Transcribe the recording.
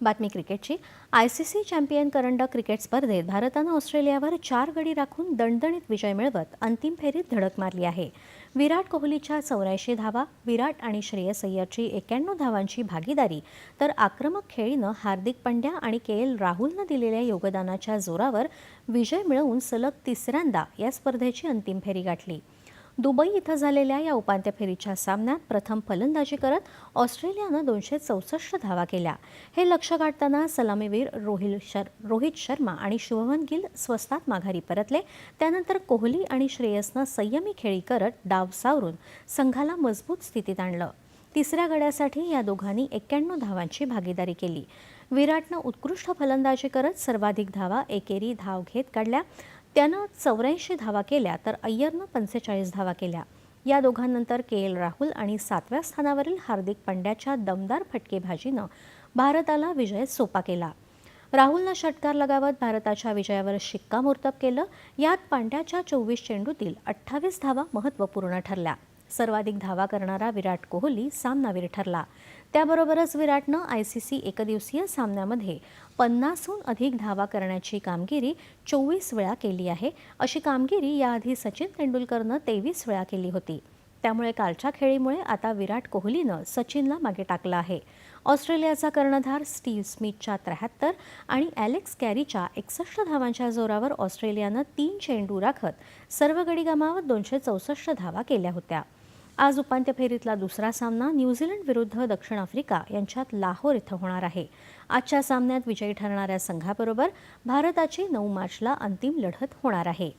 बातमी क्रिकेटची. I C C champion करंडक क्रिकेट स्पर्धेत भारतानं ऑस्ट्रेलियावर चार गडी राखून दणदणीत विजय मिळवत अंतिम फेरीत धडक मारली आहे. विराट कोहलीच्या चौऱ्याऐंशी धावा विराट आणि श्रेयस अय्यरची एक्याण्णव धावांची भागीदारी तर आक्रमक खेळीनं हार्दिक पंड्या आणि के एल राहुलनं दिलेल्या योगदानाच्या जोरावर विजय मिळवून सलग तिसऱ्यांदा या स्पर्धेची अंतिम फेरी गाठली. दुबई इथं झालेल्या या उपांत्य फेरीच्या सामन्यात प्रथम फलंदाजी करत ऑस्ट्रेलियानं दोनशे चौसष्ट धावा केल्या. हे लक्ष गाठताना सलामीवीर रोहिल शर रोहित शर्मा आणि शुभमन गिल स्वस्तात माघारी परतले. त्यानंतर कोहली आणि श्रेयसनं संयमी खेळी करत डाव सावरून संघाला मजबूत स्थितीत आणलं. तिसऱ्या गड्यासाठी या दोघांनी एक्क्याण्णव धावांची भागीदारी केली. विराटनं उत्कृष्ट फलंदाजी करत सर्वाधिक धावा एकेरी धाव घेत काढल्या. त्यानं चौऱ्याऐंशी धावा केल्या तर अय्यरनं पंचेचाळीस धावा केल्या. या दोघांनंतर के एल राहुल आणि सातव्या स्थानावरील हार्दिक पंड्याच्या दमदार फटकेबाजीनं भारताला विजय सोपा केला. राहुलनं षटकार लगावत भारताच्या विजयावर शिक्कामोर्तब केलं. यात पांड्याच्या चोवीस चेंडूतील अठ्ठावीस धावा महत्त्वपूर्ण ठरल्या. सर्वाधिक धावा करणारा विराट कोहली सामनावीर ठरला. त्याबरोबरच विराटनं आय सी सी एकदिवसीय सामन्यामध्ये पन्नासहून अधिक धावा करण्याची कामगिरी चोवीस वेळा केली आहे. अशी कामगिरी याआधी सचिन तेंडुलकरनं तेवीस वेळा केली होती. त्यामुळे कालच्या खेळीमुळे आता विराट कोहलीनं सचिनला मागे टाकलं आहे. ऑस्ट्रेलियाचा कर्णधार स्टीव्ह स्मिथच्या त्र्याहत्तर आणि ॲलेक्स कॅरीच्या एकसष्ट धावांच्या जोरावर ऑस्ट्रेलियानं तीन चेंडू राखत सर्व गडी गमावत दोनशे चौसष्ट धावा केल्या होत्या. आज उपांत्य फेरीतला दुसरा सामना न्यूझीलंड विरुद्ध दक्षिण आफ्रिका यांच्यात लाहोर इथं होणार आहे. आजच्या सामन्यात विजयी ठरणाऱ्या संघाबरोबर भारताची नऊ मार्चला अंतिम लढत होणार आहे.